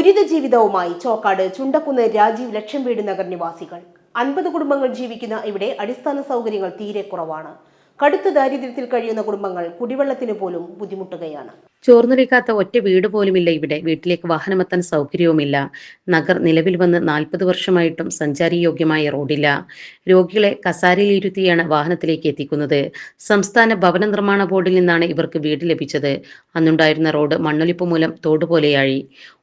ദുരിത ജീവിതവുമായി ചോക്കാട് ചുണ്ടക്കുന്ന് രാജീവ് ലക്ഷം വീട് നഗർ നിവാസികൾ. അൻപത് കുടുംബങ്ങൾ ജീവിക്കുന്ന ഇവിടെ അടിസ്ഥാന സൗകര്യങ്ങൾ തീരെ കുറവാണ്. കടുത്ത ദാരിദ്ര്യത്തിൽ കഴിയുന്ന കുടുംബങ്ങൾ കുടിവെള്ളത്തിന് പോലും ബുദ്ധിമുട്ടുകയാണ്. ചോർന്നൊലിക്കാത്ത ഒറ്റ വീട് പോലുമില്ല ഇവിടെ. വീട്ടിലേക്ക് വാഹനമെത്താൻ സൗകര്യവുമില്ല. നഗർ നിലവിൽ വന്ന് നാൽപ്പത് വർഷമായിട്ടും സഞ്ചാരി യോഗ്യമായ റോഡില്ല. രോഗികളെ കസാരയിലിരുത്തിയാണ് വാഹനത്തിലേക്ക് എത്തിക്കുന്നത്. സംസ്ഥാന ഭവന നിർമ്മാണ ബോർഡിൽ നിന്നാണ് ഇവർക്ക് വീട് ലഭിച്ചത്. അന്നുണ്ടായിരുന്ന റോഡ് മണ്ണൊലിപ്പ് മൂലം തോടുപോലെയായി.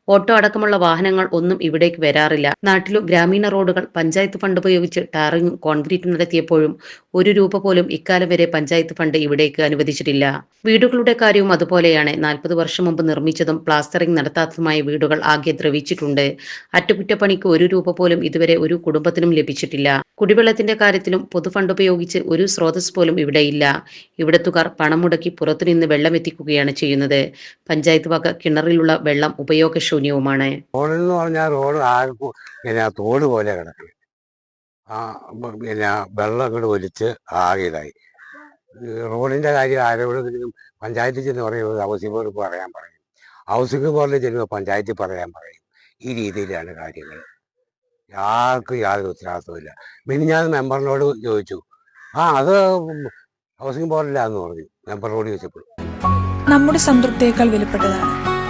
ഓട്ടോ അടക്കമുള്ള വാഹനങ്ങൾ ഒന്നും ഇവിടേക്ക് വരാറില്ല. നാട്ടിലും ഗ്രാമീണ റോഡുകൾ പഞ്ചായത്ത് ഫണ്ട് ഉപയോഗിച്ച് ടാറിങ്ങും കോൺക്രീറ്റും നടത്തിയപ്പോഴും ഒരു രൂപ പോലും ഇക്കാലം വരെ പഞ്ചായത്ത് ഫണ്ട് ഇവിടേക്ക് അനുവദിച്ചിട്ടില്ല. വീടുകളുടെ കാര്യവും അതുപോലെയാണ്. നാൽപ്പത് വർഷം മുമ്പ് നിർമ്മിച്ചതും പ്ലാസ്റ്ററിംഗ് നടത്താത്തതുമായ വീടുകൾ ആകെ ദ്രവിച്ചിട്ടുണ്ട്. അറ്റകുറ്റപ്പണിക്ക് ഒരു രൂപ പോലും ഇതുവരെ ഒരു കുടുംബത്തിനും ലഭിച്ചിട്ടില്ല. കുടിവെള്ളത്തിന്റെ കാര്യത്തിലും പൊതുഫണ്ട് ഉപയോഗിച്ച് ഒരു സ്രോതസ് പോലും ഇവിടെയില്ല. ഇവിടത്തുകാർ പണം മുടക്കി പുറത്തുനിന്ന് വെള്ളം എത്തിക്കുകയാണ് ചെയ്യുന്നത്. പഞ്ചായത്ത് വക കിണറിലുള്ള വെള്ളം ഉപയോഗശൂന്യവുമാണ് റോഡെന്ന് പറഞ്ഞാൽ റോഡ് പിന്നെ തോട് പോലെ കിടക്കും ആ പിന്നെ വെള്ളം അങ്ങോട്ട് ഒലിച്ച് ആകെ ഇതായി. റോഡിന്റെ കാര്യം ആരോടെങ്കിലും പഞ്ചായത്തിൽ ചെന്ന് പറയുമ്പോൾ ഹൗസിംഗ് ബോർഡ് പറയാൻ പറയും. ഹൗസിംഗ് ബോർഡിൽ ചെല്ലുമ്പോൾ പഞ്ചായത്തിൽ പറയാൻ പറയും. ഈ രീതിയിലാണ് കാര്യങ്ങൾ ആർക്കും യാതൊരു ഉത്തരവാദിത്വമില്ല പിന്നെ ഞാൻ മെമ്പറിനോട് ചോദിച്ചു ആ അത് ഹൗസിംഗ് ബോർഡിലാന്ന് പറഞ്ഞു. മെമ്പറിനോട് ചോദിച്ചപ്പോൾ നമ്മുടെ സംതൃപ്തിയേക്കാൾ വിലപ്പെട്ടതാണ്.